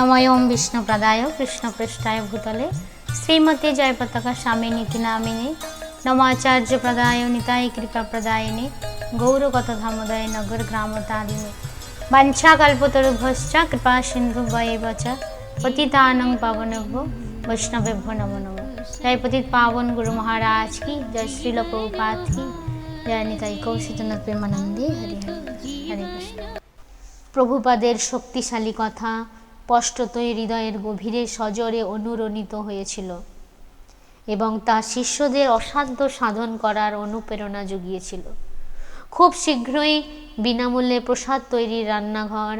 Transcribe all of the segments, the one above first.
নময়ম বিষ্ণুপ্রদায় কৃষ্ণপৃষ্ঠায় ভূতলে শ্রীমতী জয়পতাকা স্বামিনীতি নামিনী নমাচার্য প্রদায় নিতাই কৃপা প্রদায়িনী গৌরগত ধামোদয় নগর গ্রামতারিণী বাঞ্ছাকল্পতরুভশ্চ কৃপা সিন্ধু বৈবচ চ পতিতানং পাবনভ্য বৈষ্ণবেভ্য নম নমো জয় পতিত পাবন গুরু মহারাজ কি জয় শ্রীল প্রভুপাত কি জয় নিতাই কৌশিতন প্রেমানন্দে হরি হরি হরে কৃষ্ণ প্রভুপাদের শক্তিশালী কথা স্পষ্টতই হৃদয়ের গভীরে সজরে অনুরণিত হয়েছিল এবং তা শিষ্যদের অসাধ্য সাধন করার অনুপ্রেরণা জুগিয়েছিল। খুব শীঘ্রই বিনামূল্যে প্রসাদ তৈরির রান্নাঘর,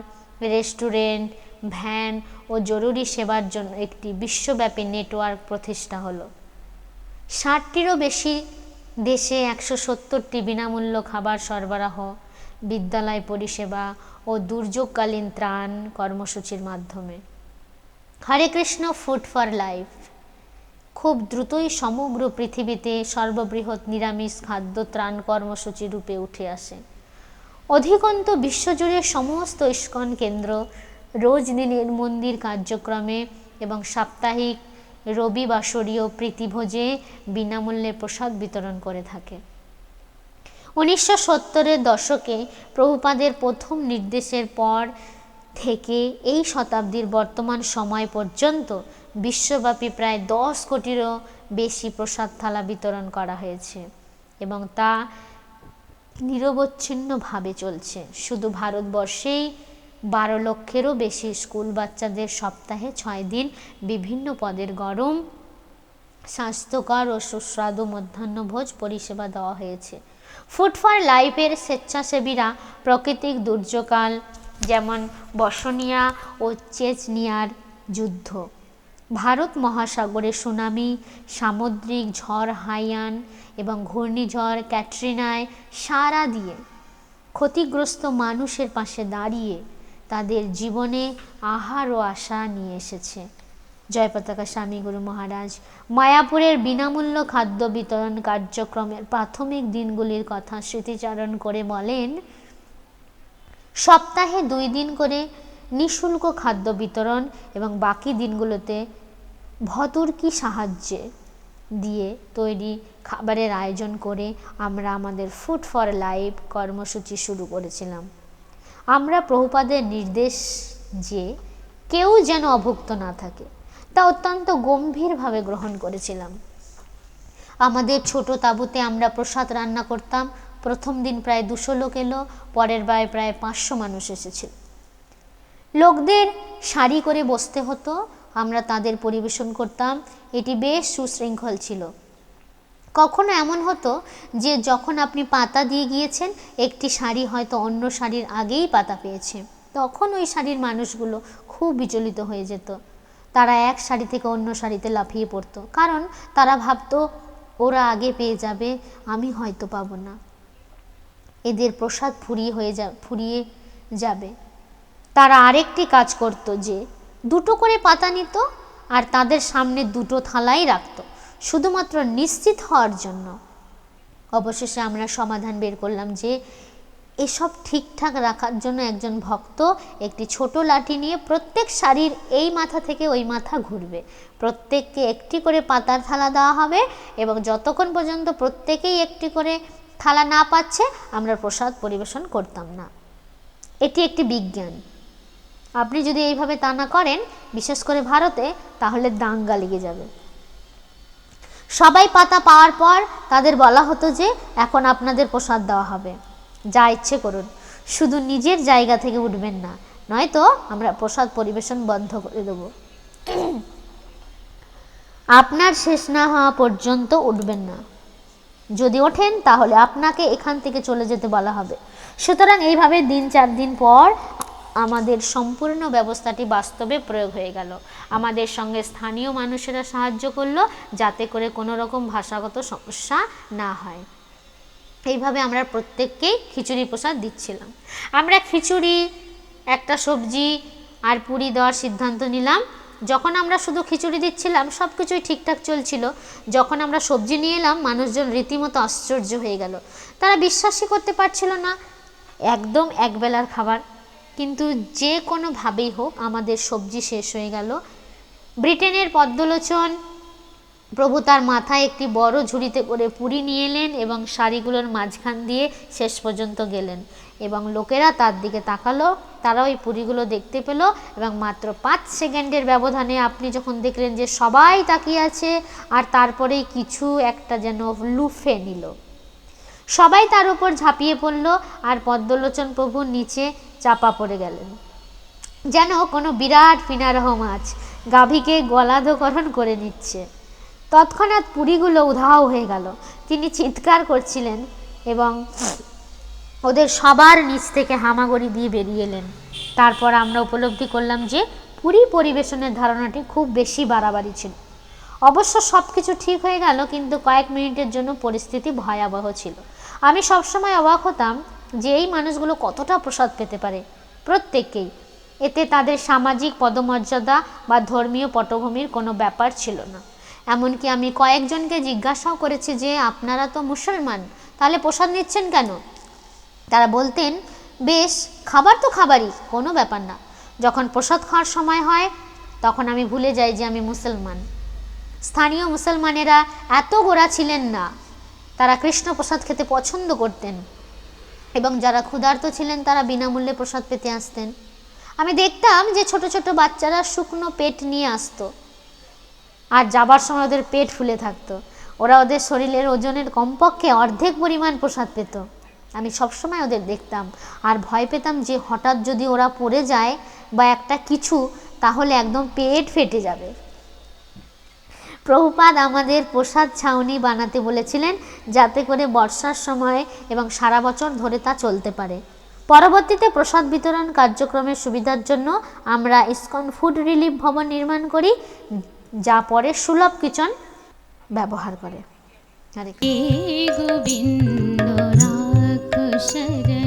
রেস্টুরেন্ট, ভ্যান ও জরুরি সেবার জন্য একটি বিশ্বব্যাপী নেটওয়ার্ক প্রতিষ্ঠা হলো। ষাটটিরও বেশি দেশে একশো সত্তরটি বিনামূল্য খাবার সরবরাহ বিদ্যালয় পরিষেবা ও দুর্যোগকালীন ত্রাণ কর্মসূচির মাধ্যমে। Hare Krishna food for life খুব দ্রুতই সমগ্র পৃথিবীতে সর্ববৃহৎ নিরামিষ খাদ্য ত্রাণ কর্মসূচি রূপে উঠে আসে। অধিকন্ত বিশ্বজুড়ে সমস্ত ইস্কন কেন্দ্র রোজ নীলের মন্দির কার্যক্রমে এবং সাপ্তাহিক রবিবাসরীয় প্রীতিভোজে বিনামূল্যে প্রসাদ বিতরণ করে থাকে। উনিশশো সত্তরের দশকে প্রভুপাদের প্রথম নির্দেশের পর থেকে এই শতাব্দীর বর্তমান সময় পর্যন্ত বিশ্বব্যাপী প্রায় দশ কোটিরও বেশি প্রসাদ থালা বিতরণ করা হয়েছে এবং তা নিরবচ্ছিন্নভাবে চলছে। শুধু ভারতবর্ষেই বারো লক্ষেরও বেশি স্কুল বাচ্চাদের সপ্তাহে ছয় দিন বিভিন্ন পদের গরম, স্বাস্থ্যকর ও সুস্বাদু মধ্যাহ্নভোজ পরিষেবা দেওয়া হয়েছে। ফুড ফর লাইফের স্বেচ্ছাসেবীরা প্রাকৃতিক দুর্যোগকাল, যেমন বসনিয়া ও চেচনিয়ার যুদ্ধ। ভারত মহাসাগরে সুনামি, সামুদ্রিক ঝড় হাইয়ান এবং ঘূর্ণিঝড় ক্যাটরিনায় সারা দিয়ে ক্ষতিগ্রস্ত মানুষের পাশে দাঁড়িয়ে তাদের জীবনে আহার ও আশা নিয়ে এসেছে। জয় পতাকা স্বামী গুরু মহারাজ। মায়াপুরের বিনামূল্য খাদ্য বিতরণ কার্যক্রমের প্রাথমিক দিনগুলির কথা স্মৃতিচারণ করে বলেন, সপ্তাহে দুই দিন করে নিঃশুল্ক খাদ্য বিতরণ এবং বাকি দিনগুলোতে ভতুর্কি সাহায্যে দিয়ে তৈরি খাবারের আয়োজন করে আমরা আমাদের ফুড ফর লাইফ কর্মসূচি শুরু করেছিলাম। আমরা প্রভুপাদের নির্দেশ যে কেউ যেন অভুক্ত না থাকে। তা অত্যন্ত গম্ভীরভাবে গ্রহণ করেছিলাম। আমাদের ছোট তাঁবুতে আমরা প্রসাদ রান্না করতাম। প্রথম দিন প্রায় দুশো লোক এলো, পরের বার প্রায় পাঁচশো মানুষ এসেছিল লোকদের সারি করে বসতে হতো, আমরা তাদের পরিবেশন করতাম। এটি বেশ সুশৃঙ্খল ছিল। কখনো এমন হতো যে, যখন আপনি পাতা দিয়ে গিয়েছেন, একটি শাড়ি হয়তো অন্য শাড়ির আগেই পাতা পেয়েছে। তখন ওই শাড়ির মানুষগুলো খুব বিচলিত হয়ে যেত। তারা এক শাড়ি থেকে অন্য শাড়িতে লাফিয়ে পড়তো। কারণ তারা ভাবতো, ওরা আগে পেয়ে যাবে, আমি হয়তো পাবো না। এদের প্রসাদ ফুরিয়ে হয়ে যা, ফুরিয়ে যাবে। তারা আরেকটি কাজ করত যে, দুটো করে পাতা নিত আর তাদের সামনে দুটো থালাই রাখতো, শুধুমাত্র নিশ্চিত হওয়ার জন্য। অবশেষে আমরা সমাধান বের করলাম যে এসব ঠিকঠাক রাখার জন্য একজন ভক্ত একটি ছোট লাঠি নিয়ে প্রত্যেক শাড়ির এই মাথা থেকে ওই মাথা ঘুরবে। প্রত্যেককে একটি করে পাতার থালা দেওয়া হবে এবং যতক্ষণ পর্যন্ত প্রত্যেকেই একটি করে থালা না পাচ্ছে, আমরা প্রসাদ পরিবেশন করতাম না। এটি একটি বিজ্ঞান। আপনি যদি এইভাবে তা না করেন, বিশেষ করে ভারতে, তাহলে দাঙ্গা লেগে যাবে। সবাই পাতা পাওয়ার পর তাদের বলা হতো যে, এখন আপনাদের প্রসাদ দেওয়া হবে। যা ইচ্ছে করুন। শুধু নিজের জায়গা থেকে উঠবেন না, নয়তো আমরা প্রসাদ পরিবেশন বন্ধ করে দেব। আপনার শেষ না হওয়া পর্যন্ত উঠবেন না। যদি ওঠেন, তাহলে আপনাকে এখান থেকে চলে যেতে বলা হবে। সুতরাং এইভাবে দিন চার দিন পর আমাদের সম্পূর্ণ ব্যবস্থাটি বাস্তবে প্রয়োগ হয়ে গেল। আমাদের সঙ্গে স্থানীয় মানুষেরা সাহায্য করল, যাতে করে কোনো রকম ভাষাগত সমস্যা না হয়। এইভাবে আমরা প্রত্যেককেই খিচুড়ি প্রসাদ দিচ্ছিলাম। আমরা খিচুড়ি, একটা সবজি আর পুরি দেওয়ার সিদ্ধান্ত নিলাম। যখন আমরা শুধু খিচুড়ি দিচ্ছিলাম সব কিছুই ঠিকঠাক চলছিল। যখন আমরা সবজি নিয়ে এলাম, মানুষজন রীতিমতো আশ্চর্য হয়ে গেল। তারা বিশ্বাসই করতে পারছিল না, একদম একবেলার খাবার। কিন্তু যে কোনোভাবেই হোক, আমাদের সবজি শেষ হয়ে গেল। ব্রিটেনের পদ্মলোচন প্রভু তার মাথায় একটি বড় ঝুড়িতে করে পুরি নিয়ে এলেন এবং শাড়িগুলোর মাঝখান দিয়ে শেষ পর্যন্ত গেলেন। এবং লোকেরা তার দিকে তাকালো, তারা ওই পুরিগুলো দেখতে পেল এবং মাত্র পাঁচ সেকেন্ডের ব্যবধানে আপনি যখন দেখলেন যে সবাই তাকিয়ে আছে, আর তারপরেই কিছু একটা যেন লুফে নিল। সবাই তার উপর ঝাঁপিয়ে পড়ল, আর পদ্মলোচন প্রভুর নিচে চাপা পড়ে গেলেন। যেন কোনো বিরাট ফিনারহ মাছ গাভীকে গলাধকরণ করে নিচ্ছে। তৎক্ষণাৎ পুরীগুলো উধাও হয়ে গেল। তিনি চিৎকার করছিলেন এবং ওদের সবার নিচ থেকে হামাগুড়ি দিয়ে বেরিয়ে এলেন। তারপর আমরা উপলব্ধি করলাম যে পুরী পরিবেশনের ধারণাটি খুব বেশি বাড়াবাড়ি ছিল। অবশ্য সব কিছু ঠিক হয়ে গেল, কিন্তু কয়েক মিনিটের জন্য পরিস্থিতি ভয়াবহ ছিল। আমি সবসময় অবাক হতাম যে এই মানুষগুলো কতটা প্রসাদ পেতে পারে। প্রত্যেককেই। এতে তাদের সামাজিক পদমর্যাদা বা ধর্মীয় পটভূমির কোনো ব্যাপার ছিল না। এমনকি আমি কয়েকজনকে জিজ্ঞাসাও করেছি যে, আপনারা তো মুসলমান, তাহলে প্রসাদ নিচ্ছেন কেন? তারা বলতেন, বেশ, খাবার তো খাবারই, কোনো ব্যাপার না। যখন প্রসাদ খাওয়ার সময় হয়, তখন আমি ভুলে যাই যে আমি মুসলমান। স্থানীয় মুসলমানেরা এত গোড়া ছিলেন না। তারা কৃষ্ণ প্রসাদ খেতে পছন্দ করতেন এবং যারা ক্ষুধার্ত ছিলেন, তারা বিনামূল্যে প্রসাদ পেতে আসতেন। আমি দেখতাম যে ছোট ছোট বাচ্চারা শুকনো পেট নিয়ে আসতো। আর যাবার সময় ওদের পেট ফুলে থাকতো। ওরা ওদের শরীরের ওজনের কমপক্ষে অর্ধেক পরিমাণ প্রসাদ পেত। আমি সবসময় ওদের দেখতাম। আর ভয় পেতাম যে হঠাৎ যদি ওরা পড়ে যায় বা একটা কিছু, তাহলে একদম পেট ফেটে যাবে। প্রভুপাদ আমাদের প্রসাদ ছাউনি বানাতে বলেছিলেন যাতে করে বর্ষার সময় এবং সারা বছর ধরে তা চলতে পারে। পরবর্তীতে প্রসাদ বিতরণ কার্যক্রমের সুবিধার জন্য আমরা ইসকন ফুড রিলিফ ভবন নির্মাণ করি। যা পরে সুলভ কিচন ব্যবহার করে। হরে গোবিন্দ রাখ